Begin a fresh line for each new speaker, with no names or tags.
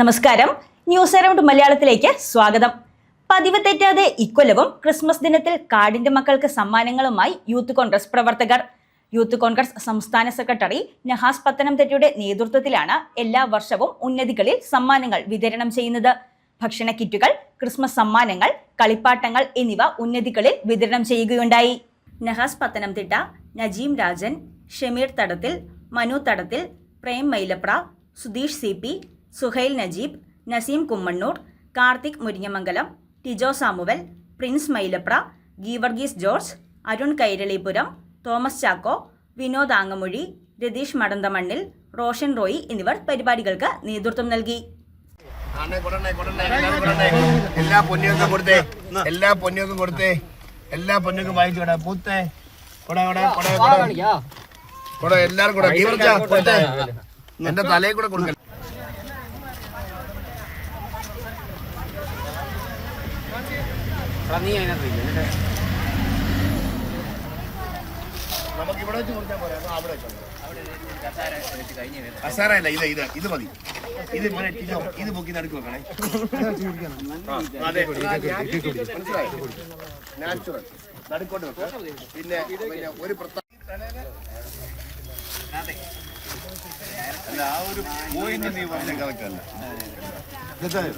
നമസ്കാരം. News around മലയാളത്തിലേക്ക് സ്വാഗതം. പതിവ് തെറ്റാതെ ഇക്കൊല്ലവും ക്രിസ്മസ് ദിനത്തിൽ കാടിന്റെ മക്കൾക്ക് സമ്മാനങ്ങളുമായി യൂത്ത് കോൺഗ്രസ് പ്രവർത്തകർ. യൂത്ത് കോൺഗ്രസ് സംസ്ഥാന സെക്രട്ടറി നഹാസ് പത്തനംതിട്ടയുടെ നേതൃത്വത്തിലാണ് എല്ലാ വർഷവും ഉന്നതികളിൽ സമ്മാനങ്ങൾ വിതരണം ചെയ്യുന്നത്. ഭക്ഷണ കിറ്റുകൾ ക്രിസ്മസ് സമ്മാനങ്ങൾ കളിപ്പാട്ടങ്ങൾ എന്നിവ ഉന്നതികളിൽ വിതരണം ചെയ്യുകയുണ്ടായി. Nahas Pathanamthitta Najeem Rajan Shameer Thadathil Manu Thadathil Prem Mylapra Sudheesh C Suhail Najeeb Naseem Kummannoor Karthik Muringamangalam Tijo Samuel Prince Mylapra Geevarghese George Arun Kairalipuram Thomas Chacko Vinod ആങ്ങമൊഴി Ratheesh Madanthamannil Roshan Roy എന്നിവർ പരിപാടികൾക്ക് നേതൃത്വം നൽകി.
എല്ലാ പൊന്നിയൊക്കെ കൊടുത്തേ. എല്ലാ പൊന്നിയൊക്കെ കൊടുത്തേ. എല്ലാ പൊന്നിയൊക്കെ വായിച്ചു കൊടാ പൂത്തേ. കൊട കൊട കൊട കൊട. കൊട എല്ലാരും കൂടെ ഗീവർക്കാ, എന്റെ തലയിൽ കൂടെ കൊടുക്കൽ നമുക്ക് ഇവിടെ വെച്ച് കൊടുത്താൽ പോരാ അവിടെ കസാര അല്ല ഇത് ഇത് ഇത് മതി. ഇത് ഇത് പൊക്കി നടുക്ക് വെക്കണേ. മനസ്സിലായോ നാച്ചുറൽ നടുക്കോട്ട് വെക്കുക പിന്നെ ഒരു പ്രത്യേക അല്ല ആ ഒരു പോയിന്റ് നീ പറഞ്ഞ 对对对。